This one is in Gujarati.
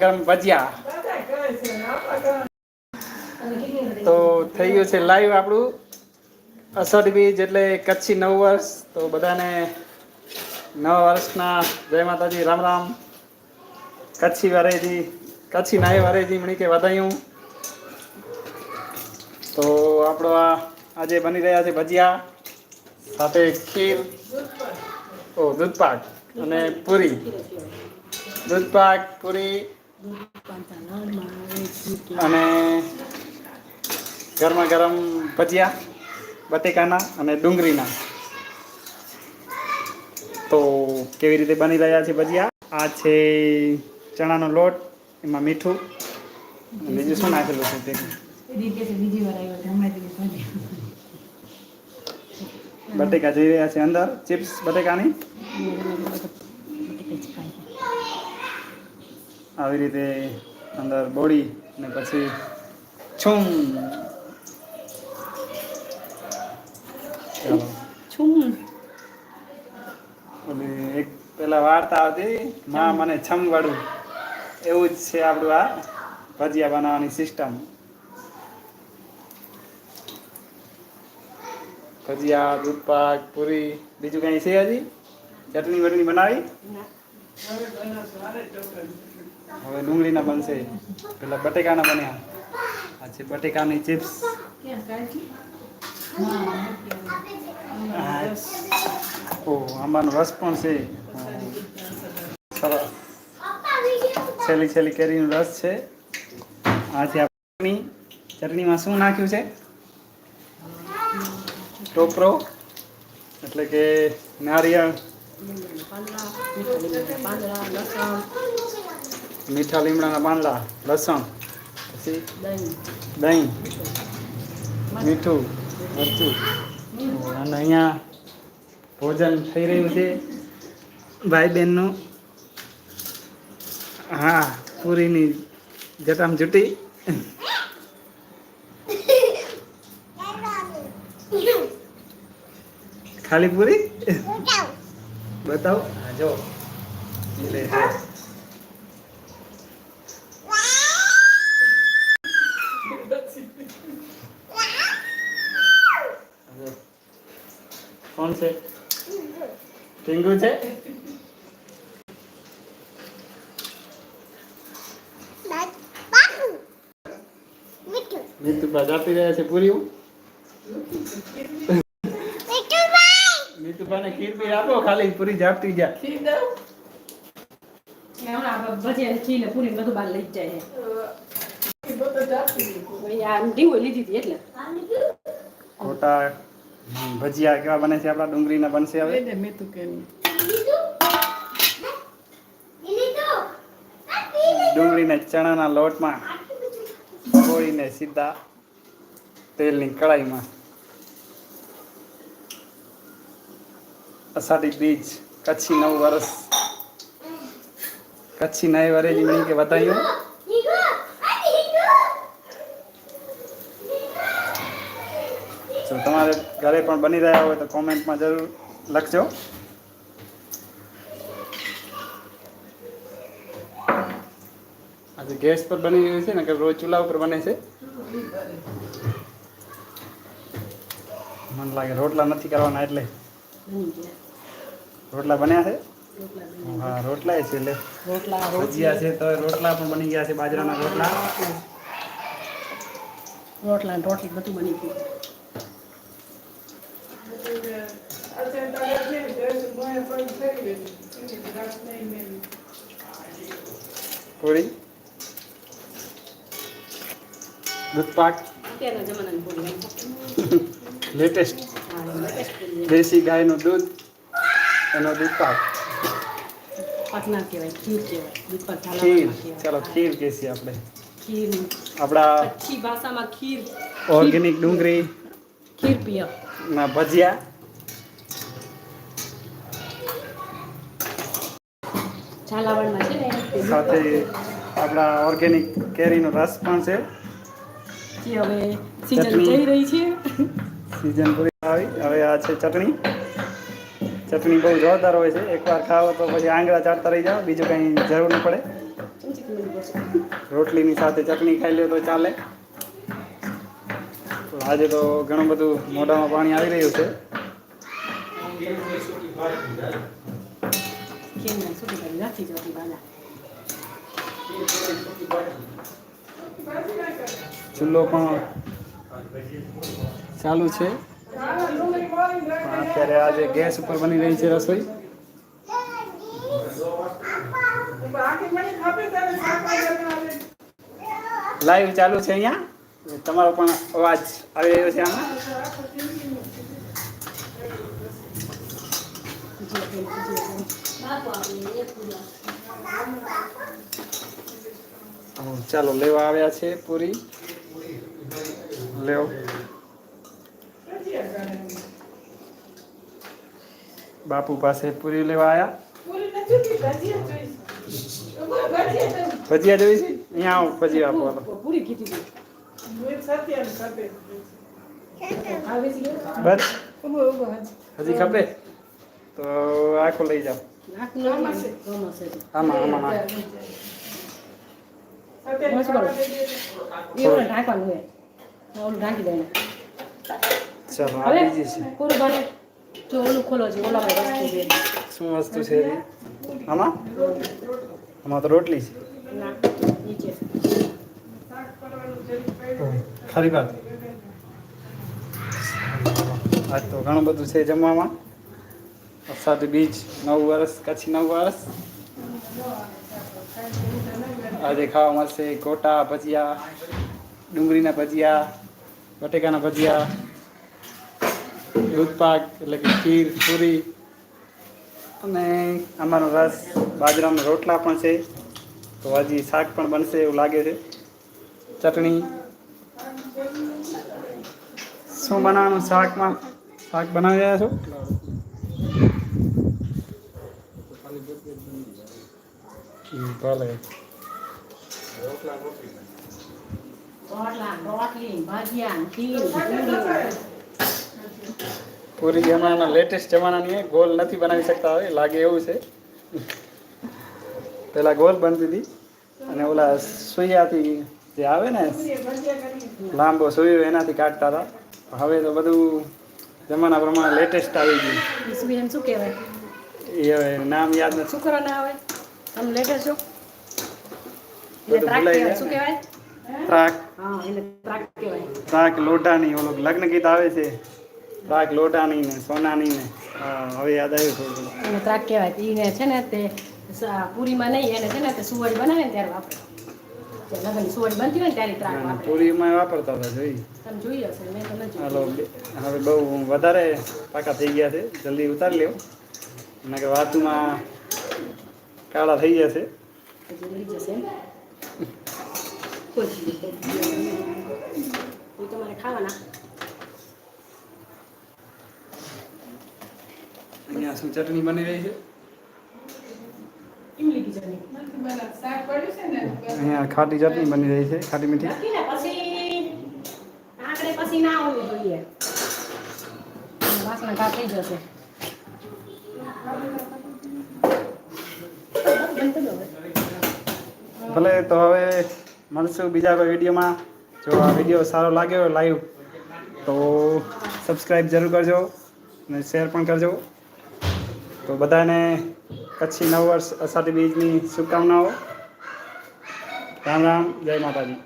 ગરમ ભજીયા. તો થઈ ગયું છે લાઈવ આપણું. અષાઢ બીજ એટલે કચ્છી નવ વર્ષ. તો બધાને નવા વર્ષના જય માતાજી, રામ રામ. કચ્છી વારેજી કચ્છી નાય વારેજી મણી કે વધાયું. તો આપણો આ આજે બની રહ્યા છે ભજીયા. સાથે ખીર, ઓ દૂધપાક અને પૂરી. દૂધપાક, પૂરી અને ગરમા ગરમ ભજીયા, બટેકાના અને ડુંગળીના. તો કેવી રીતે બની રહ્યા છે ભજીયા? આ છે ચણાનો લોટ, એમાં મીઠું બીજું શું નાખેલું છે તે? બટેકા જઈ રહ્યા છે અંદર, ચિપ્સ, બટેકાની? આવી રીતે અંદર બોળી અને પછી છૂમ. ચાલો. છું ઓલી એક પેલા વાર્તા આવતી માં મને છમ વાળું એવું જ છે આપણું આ ભજીયા બનાવવાની સિસ્ટમ ભજીયા દૂધપાક પૂરી બીજું કઈ છે હજી? ચટણી વટણી બનાવી? હવે ડુંગળીના બનશે. પેલા બટેકાના બન્યા. આ છે બટેકાની ચિપ્સ. ઓ, આંબાનો રસ પણ છે. છેલ્લી છેલ્લી કેરીનો રસ છે. આજે આપણી ચટણીમાં શું નાખ્યું છે? ટોપરો. એટલે કે નારિયેળ. મીઠા લીમડાના પાંદડા લસણ પછી દહીં. મીઠું મરચું. અને અહીંયા ભોજન થઈ રહ્યું છે ભાઈ બહેનનું હા પૂરીની જટામ જુટી. ખાલી પૂરી? બતાવો. હા જો. લે કોણ છે ટીંગુ છે મીતુભા જાપી રહ્યા છે પૂરી મીતુભાને ખીર બી આપો ખાલી પૂરી જાપતી જા ભજીયા ખીને પૂરી બધું બહાર લઈ જ જાય છે આ ડીંગો લીધી હતી એટલે ખોટા ભજીયા કેવા બને છે આપણા ડુંગળીના બનશે હવે? ડુંગળીને ચણાના લોટમાં ગોળીને સીધા તેલની કડાઈમાં. અષાઢી બીજ કચ્છી નવ વર્ષ કચ્છી નવ વરે મેં કે બતાવ્યું તમારે ઘરે પણ બની રહ્યા હોય તો કોમેન્ટમાં જરૂર લખજો. આજે ગેસ પર બની રહ્યું છે ને કે રોજ ચૂલા ઉપર બને છે? મને લાગે રોટલા નથી કરવાના એટલે. રોટલા બન્યા છે? હા રોટલા છે એટલે. રોટલા ભજીયા છે તો રોટલા પણ બની ગયા છે બાજરાના રોટલા. રોટલા રોટલી બધું બની ગયું. પૂરી દૂધપાક લેટેસ્ટ દેશી ગાયનું દૂધ એનો દૂધપાક પાક કહેવાય ખીર કહેવાય દૂધ પાક ખીર ચાલો ખીર કહેશી આપણે ખીર આપણા ભાષામાં ખીર ઓર્ગેનિક ડુંગળી ખીર પિય ભજીયા. ને દૂધ સાથે આપણા ઓર્ગેનિક કેરીનો રસ પણ છે. હવે સીઝન જઈ રહી છે. સિઝન પૂરી આવી. હવે આ છે ચટણી. ચટણી બહુ જોરદાર હોય છે. એકવાર ખાઓ તો પછી આંગળા ચાટતા રહી જાઓ. બીજું કંઈ જરૂર ન પડે. રોટલીની સાથે ચટણી ખાઈ લો તો ચાલે. તો આજે તો ઘણું બધું મોઢામાં પાણી આવી રહ્યું છે. કેમ ના સુટી કરી નથી જતી બાલા ચૂલો પણ ચાલુ છે. અત્યારે આજે ગેસ ઉપર બની રહી છે રસોઈ. લાઈવ ચાલુ છે અહીંયા? તમારો પણ અવાજ આવી રહ્યો છે આમાં? ચાલો લેવા આવ્યા છે પૂરી. લેવો. બાપુ પાસે પૂરી લેવા આવ્યા ભજીયા જોઈ છે? અહીંયા આવો ભજીયા આપો પૂરી કીધી બેસી. હાજ. ખપે? તો આખો લઈ જાઓ. આમાં આમાં વસ્તુ શું વસ્તુ છે? આમાં? આમાં તો રોટલી છે. ખરી વાત. આજ તો ઘણું બધું છે જમવામાં. વરસાદ બીજ, નવ વર્ષ કચ્છી નવ વર્ષ આજે ખાવા મળશે ગોટા, ભજીયા, ડુંગળીના ભજીયા, બટેકાના ભજીયા, દૂધ પાક એટલે કે ખીર, પૂરી. અને અમારો રસ બાજરાના રોટલા પણ છે. તો હજી શાક પણ બનશે એવું લાગે છે. ચટણી. શું બનાવવાનું? શાકમાં શાક બનાવી રહ્યા છો? ભલે. પૂરી જમાના લેટેસ્ટ જમાનાની ગોલ નથી બનાવી શકતા હવે, લાગે એવું છે. પેલા ગોલ બનતી હતી અને ઓલા સુઈયાથી જે આવે ને લાંબો સોયો એનાથી કાઢતા હતા. હવે તો બધું જમાના પ્રમાણે લેટેસ્ટ આવી ગયું. એમ શું કહેવાય? એ હવે નામ યાદ નથી. શું કરવાના આવે? તમે લેટેસ્ટ છો. શું કહેવાય? લોટાની ઓલો લગ્ન ગીત આવે છે. ત્રાક લોટાની ને સોનાની ને. હવે યાદ આવ્યું થોડું થોડું. એને કહેવાય. એને છે ને તે પૂરીમાં નહીં એને છે ને તે સુવડી બનાવે ને ત્યારે વાપરે. જે લગ્નની બનતી હોય ને ત્યારે ત્રાક ના, ના, વાપરે પૂરીમાં વાપરતા હતા જોઈ. તમે જોઈ હશે મેં તો હાલો હવે બહુ વધારે પાકા થઈ ગયા છે. જલ્દી ઉતારી લેવો કે વાતુમાં કાળા થઈ હજી જશે તમારે ખાવાના. અહીંયા શું ચટણી બની રહી છે? અહીંયા ખાટી ચટણી બની રહી છે ખાટી મીઠી. પછી ના આવવું જોઈએ. વાસણા જશે. ભલે તો હવે મળશું બીજા કોઈ વિડીયોમાં. જો આ વીડિયો સારો લાગ્યો લાઈવ તો સબસ્ક્રાઈબ જરૂર કરજો અને શેર પણ કરજો. તો બધાને કચ્છી નવ વર્ષ અષાઢી બીજની શુભકામનાઓ. રામ રામ જય માતાજી.